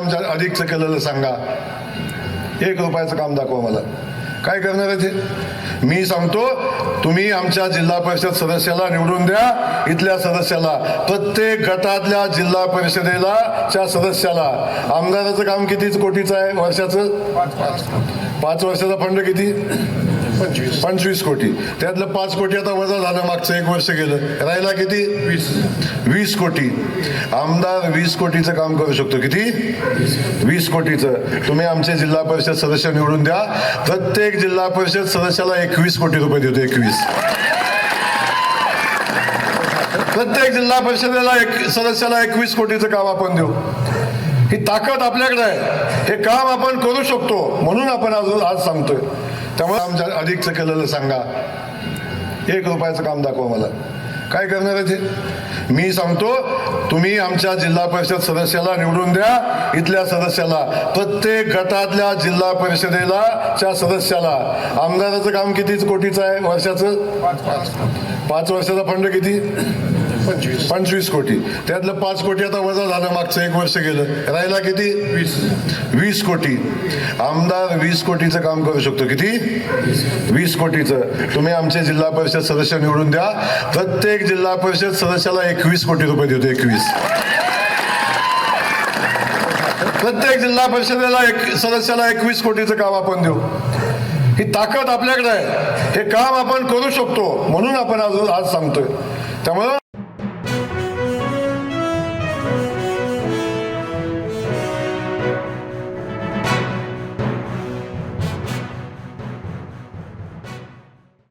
काम अधिकचं केलेलं सांगा. एक रुपयाचं काम दाखवा मला. काय करणार आहे ते? मी सांगतो तुम्ही आमच्या जिल्हा परिषद सदस्याला निवडून द्या इथल्या सदस्याला. प्रत्येक गटातल्या जिल्हा परिषदेला च्या सदस्याला. आमदाराचं काम किती कोटीचं आहे वर्षाचं. पाच वर्षाचा फंड किती? पंचवीस. कोटी. त्यातलं पाच कोटी आता वजा झालं मागचं एक वर्ष गेलं. राहिला किती? वीस. वीस कोटी. आमदार वीस कोटीचं काम करू शकतो. किती? वीस कोटीचं. तुम्ही आमचे जिल्हा परिषद सदस्य निवडून द्या. प्रत्येक जिल्हा परिषद सदस्याला एकवीस कोटी रुपये देतो एकवीस. प्रत्येक जिल्हा परिषदेला एक सदस्याला एकवीस कोटीचं काम आपण देऊ. ही ताकद आपल्याकडे आहे. हे काम आपण करू शकतो म्हणून आपण आज आज सांगतोय. त्यामुळे आमच्या अधिकचं केलेलं सांगा. एक रुपयाचं काम दाखवा मला. काय करणार आहे ते? मी सांगतो तुम्ही आमच्या जिल्हा परिषद सदस्याला निवडून द्या इथल्या सदस्याला. प्रत्येक गटातल्या जिल्हा परिषदेला च्या सदस्याला. आमदाराचं काम किती? कोटीचं आहे वर्षाचं. पाच वर्षाचा फंड किती? पंचवीस. कोटी. त्यातलं पाच कोटी आता वजा झालं मागचं एक वर्ष गेलं. राहिला किती? वीस. वीस कोटी. आमदार वीस कोटीचं काम करू शकतो. किती? वीस कोटीचं. तुम्ही आमचे जिल्हा परिषद सदस्य निवडून द्या. प्रत्येक जिल्हा परिषद सदस्याला एकवीस कोटी रुपये देतो एकवीस. प्रत्येक जिल्हा परिषदेला एक सदस्याला एकवीस कोटीचं काम आपण देऊ. ही ताकद आपल्याकडे आहे. हे काम आपण करू शकतो म्हणून आपण आज आज सांगतोय. त्यामुळं